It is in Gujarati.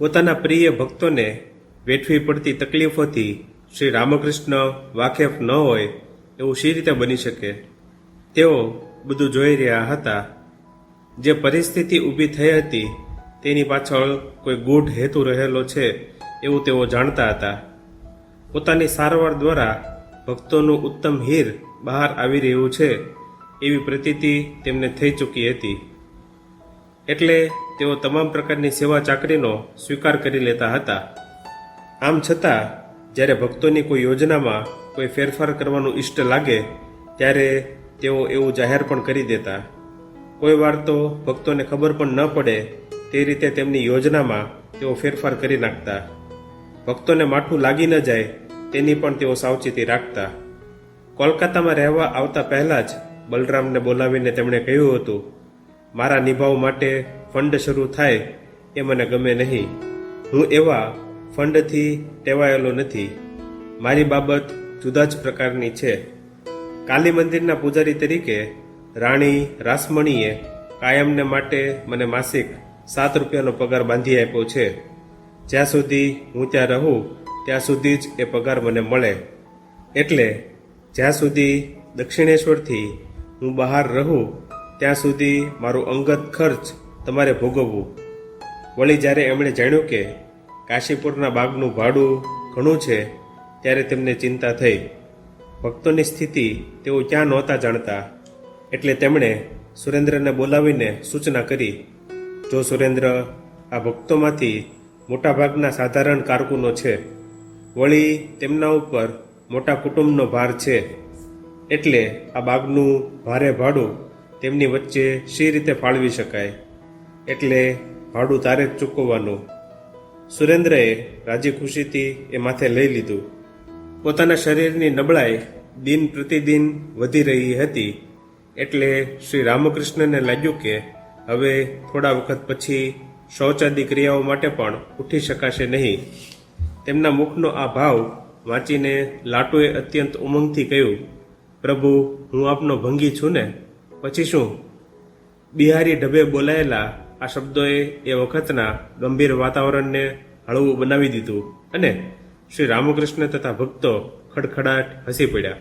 પોતાના પ્રિય ભક્તોને વેઠવી પડતી તકલીફોથી શ્રી રામકૃષ્ણ વાકેફ ન હોય એવું શી રીતે બની શકે? તેઓ બધું જોઈ રહ્યા હતા. જે પરિસ્થિતિ ઊભી થઈ હતી, તેની પાછળ કોઈ ગૂઢ હેતુ રહેલો છે એવું તેઓ જાણતા હતા. પોતાની સારવાર દ્વારા ભક્તોનું ઉત્તમ હીર બહાર આવી રહ્યું છે, એવી પ્રતીતિ તેમને થઈ ચૂકી હતી. એટલે તેઓ તમામ પ્રકારની સેવા ચાકરીનો સ્વીકાર કરી લેતા હતા. આમ છતાં, જ્યારે ભક્તોની કોઈ યોજનામાં કોઈ ફેરફાર કરવાનું ઈષ્ટ લાગે, ત્યારે તેઓ એવું જાહેર પણ કરી દેતા. કોઈ વાર તો ભક્તોને ખબર પણ ન પડે તે રીતે તેમની યોજનામાં તેઓ ફેરફાર કરી નાખતા. ભક્તોને માઠું લાગી ન જાય તેની પણ તેઓ સાવચેતી રાખતા. કોલકાતામાં રહેવા આવતા પહેલાં જ બલરામને બોલાવીને તેમણે કહ્યું હતું મારા નિભાવ માટે ફંડ શરૂ થાય એ મને ગમે નહીં. હું એવા ફંડથી ટેવાયેલો નથી. મારી બાબત જુદા જ પ્રકારની છે. કાલી મંદિરના પૂજારી તરીકે રાણી રાસમણીએ કાયમને માટે મને માસિક સાત રૂપિયાનો પગાર બાંધી આપ્યો છે. જ્યાં સુધી હું ત્યાં રહું, ત્યાં સુધી જ એ પગાર મને મળે. એટલે જ્યાં સુધી દક્ષિણેશ્વરથી હું બહાર રહું ત્યાં સુધી મારું અંગત ખર્ચ તમારે ભોગવવું. વળી જ્યારે એમણે જાણ્યું કે કાશીપુરના બાગનું ભાડું ઘણું છે, ત્યારે તેમને ચિંતા થઈ. ભક્તોની સ્થિતિ તેઓ ક્યાં નહોતા જાણતા, એટલે તેમણે સુરેન્દ્રને બોલાવીને સૂચના કરી. જો સુરેન્દ્ર આ ભક્તોમાંથી મોટાભાગના સાધારણ કારકુનો છે, વળી તેમના ઉપર મોટા કુટુંબનો ભાર છે, એટલે આ બાગનું ભારે ભાડું તેમની વચ્ચે શી રીતે ફાળવી શકાય? એટલે ભાડું તારે જ ચૂકવવાનું. સુરેન્દ્રએ રાજી ખુશીથી એ માથે લઈ લીધું. પોતાના શરીરની નબળાઈ દિન પ્રતિદિન વધી રહી હતી, એટલે શ્રી રામકૃષ્ણને લાગ્યું કે હવે થોડા વખત પછી શૌચાદી ક્રિયાઓ માટે પણ ઉઠી શકાશે નહીં. તેમના મુખનો આ ભાવ વાંચીને લાટુએ અત્યંત ઉમંગથી કહ્યું, પ્રભુ, હું આપનો ભંગી છું ને? પછી શું? બિહારી ઢબે બોલાયેલા આ શબ્દોએ એ વખતના ગંભીર વાતાવરણને હળવું બનાવી દીધું અને શ્રી રામકૃષ્ણ તથા ભક્તો ખડખડાટ હસી પડ્યા.